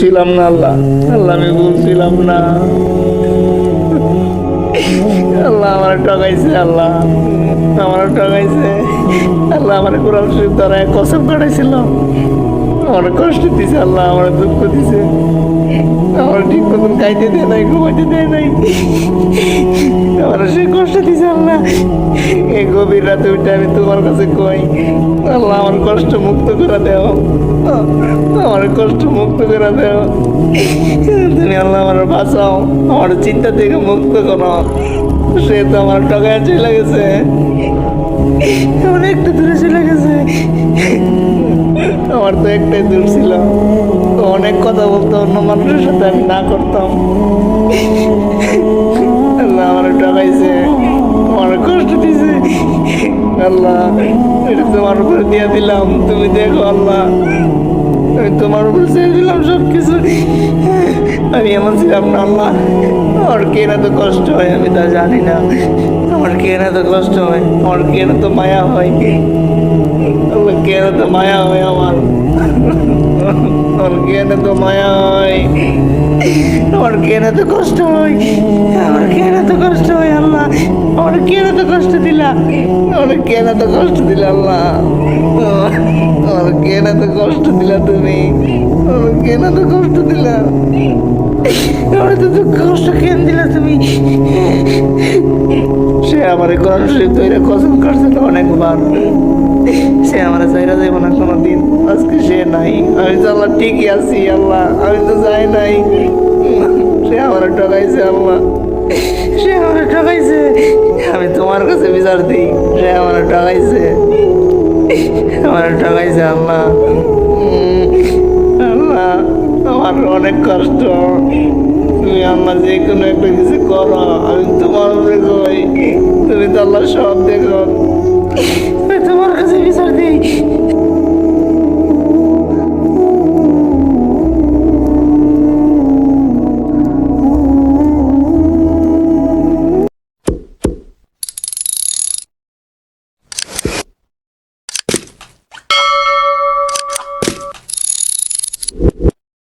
ছিলাম না আল্লাহ। আল্লাহ, আমি বলছিলাম না। আল্লাহ আমার ঠকাইছে, আল্লাহ। আমার ঠকাইছে। আল্লাহ আমার কোরআন শরীফ দ্বারা কসম কাটাইছিল। আমার কষ্ট দিছে, আল্লাহ আমার দুঃখ দিছে। আমার ঠিক মতন খাইতে দেয় নাই, ঘুমাইতে দেয় নাই। আমার সে কষ্ট দিছে, আল্লাহ। এই গভীর রাতে উঠে আমি তোমার কাছে কই, আল্লাহ আমার কষ্ট মুক্ত করে দেও। আমার কষ্ট মুক্ত করে দেও। তুমি আল্লাহ আমার বাঁচাও। আমার চিন্তা থেকে মুক্ত করো। সে তো আমার টাকায় চলে গেছে। অনেকটা দূরে চলে গেছে। আমার তো একটাই দূর ছিল। তো অনেক কথা বলতো, অন্য মানুষের সাথে আমি না করতাম। আল্লাহ আমার টাকাইছে আমার কষ্ট দিছে। আল্লাহ, এটা তোমার উপরে দিয়ে দিলাম। তুমি দেখো আল্লাহ। আমি তোমার উপরে ছেড়ে দিলাম সব কিছু আমি এমন ছিলাম না আমার কেন কষ্ট হয় আমি তা জানি না। আমার কষ্ট হয়? আমার তো মায়া হয়? কেন তো মায়া হয় আমার? আমার তো মায়া হয়? আমার কেন এত কষ্ট হয়? আমার কেন এত কষ্ট হয়, আল্লাহ? আমার কেন আমার কেন এত কষ্ট দিলা আল্লাহ? আমার কেন এত কষ্ট দিলা তুমি? আমার কেন এত কষ্ট দিলা? কেন করছে তো অনেকবার। সে আমার চাইরা যাইব না কোনোদিন। আজকে সে নাই। আমি তো আল্লাহ ঠিকই আছি, আল্লাহ। আমি তো যাই নাই। সে আমার ঠকাইছে, আল্লাহ। সে আমার ঠকাইছে। আমি তোমার কাছে বিচার দিই। সে আমার ঠকাইছে। আমার ঠকাইছে আল্লাহ। আল্লাহ আমার অনেক কষ্ট। তুমি আল্লাহ যে কোনো একটা কিছু করো। আমি তোমার উপরে কই তুমি তো আল্লাহ সব দেখো।